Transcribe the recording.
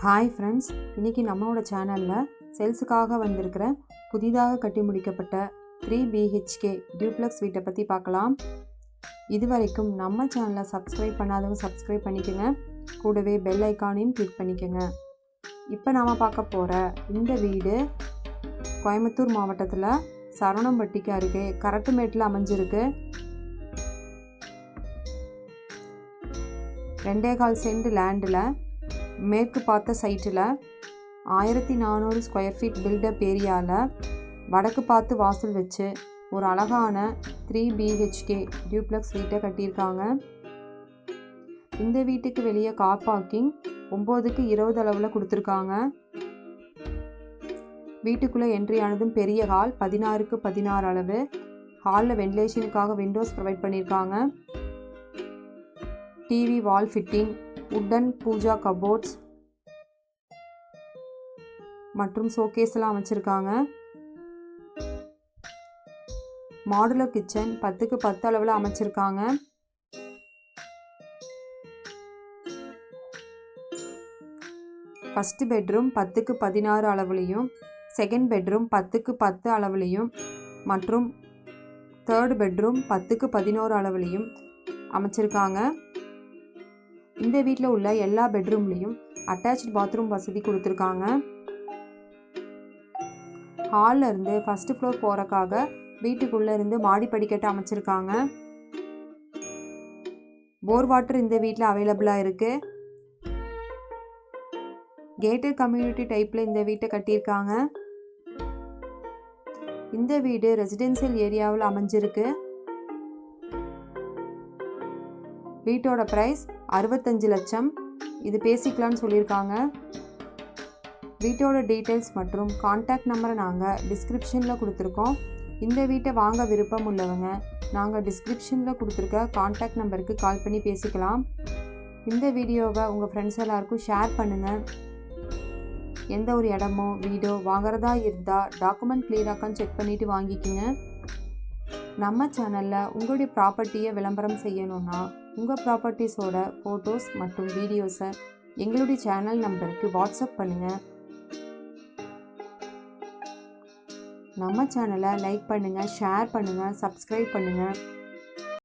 Hi friends இன்றைக்கி நம்மளோட சேனலில் சேல்ஸுக்காக வந்திருக்கிற புதிதாக கட்டி முடிக்கப்பட்ட த்ரீ பிஹெச்கே டியூப்ளக்ஸ் வீட்டை பற்றி பார்க்கலாம். இது வரைக்கும் நம்ம சேனலை சப்ஸ்கிரைப் பண்ணாதவங்க சப்ஸ்கிரைப் பண்ணிக்கோங்க. கூடவே பெல் ஐக்கானையும் கிளிக் பண்ணிக்கோங்க. இப்போ நாம் பார்க்க போகிற இந்த வீடு கோயம்புத்தூர் மாவட்டத்தில் சரவணம்பட்டிக்கு அருகே கரட்டுமேட்டில் அமைஞ்சிருக்கு. ரெண்டே கால் சென்ட் லேண்டில் மேற்கு பார்த்த சைட்டில் ஆயிரத்தி நானூறு ஸ்கொயர் ஃபீட் பில்டப் ஏரியாவில் வடக்கு பார்த்து வாசல் வச்சு ஒரு அழகான த்ரீ பிஹெச்கே டியூப்ளக்ஸ் வீட்டை கட்டியிருக்காங்க. இந்த வீட்டுக்கு வெளியே கார் பார்க்கிங் ஒம்போதுக்கு இருபது அளவில் கொடுத்துருக்காங்க. வீட்டுக்குள்ளே என்ட்ரி ஆனதும் பெரிய ஹால் பதினாறுக்கு பதினாறு அளவு. ஹாலில் வென்டிலேஷனுக்காக விண்டோஸ் ப்ரொவைட் பண்ணியிருக்காங்க. TV wall fitting wooden pooja cupboards மற்றும் ஷோகேஸ் எல்லாம் அமைச்சிருக்காங்க மாடுலர் கிச்சன் பத்துக்கு பத்து அளவில் அமைச்சிருக்காங்க. ஃபஸ்ட்டு பெட்ரூம் பத்துக்கு பதினாறு அளவுலேயும் செகண்ட் பெட்ரூம் பத்துக்கு பத்து அளவுலேயும் மற்றும் தேர்ட் பெட்ரூம் பத்துக்கு பதினோரு அளவுலேயும் அமைச்சிருக்காங்க. இந்த வீட்டில் உள்ள எல்லா பெட்ரூம்லேயும் அட்டாச்சு பாத்ரூம் வசதி கொடுத்துருக்காங்க. ஹாலில் இருந்து ஃபஸ்ட்டு ஃப்ளோர் போகிறக்காக வீட்டுக்குள்ளே இருந்து மாடி படிக்கட்டு அமைச்சிருக்காங்க. போர் வாட்டர் இந்த வீட்டில் அவைலபிளாக இருக்குது கேட்டட் கம்யூனிட்டி டைப்பில் இந்த வீட்டை கட்டியிருக்காங்க. இந்த வீடு ரெசிடென்சியல் ஏரியாவில் அமைஞ்சிருக்கு. வீட்டோட ப்ரைஸ் அறுபத்தஞ்சு லட்சம். இது பேசிக்கலான்னு சொல்லியிருக்காங்க. வீட்டோட டீட்டெயில்ஸ் மற்றும் காண்டாக்ட் நம்பரை நாங்கள் டிஸ்கிரிப்ஷனில் கொடுத்துருக்கோம். இந்த வீட்டை வாங்க விருப்பம் உள்ளவங்க நாங்கள் டிஸ்கிரிப்ஷனில் கொடுத்துருக்க காண்டாக்ட் நம்பருக்கு கால் பண்ணி பேசிக்கலாம். இந்த வீடியோவை உங்கள் ஃப்ரெண்ட்ஸ் எல்லாருக்கும் ஷேர் பண்ணுங்கள் எந்த ஒரு இடமோ வீடோ வாங்குறதா இருந்தால் டாக்குமெண்ட் கிளியராக்கான்னு செக் பண்ணிவிட்டு வாங்கிக்கோங்க. நம்ம சேனலில் உங்களுடைய ப்ராப்பர்ட்டியை விளம்பரம் செய்யணுன்னா உங்கள் ப்ராப்பர்ட்டிஸோட ஃபோட்டோஸ் மற்றும் வீடியோஸை எங்களுடைய சேனல் நம்பருக்கு வாட்ஸ்அப் பண்ணுங்கள் நம்ம சேனலை லைக் பண்ணுங்கள் ஷேர் பண்ணுங்கள் சப்ஸ்கிரைப் பண்ணுங்கள்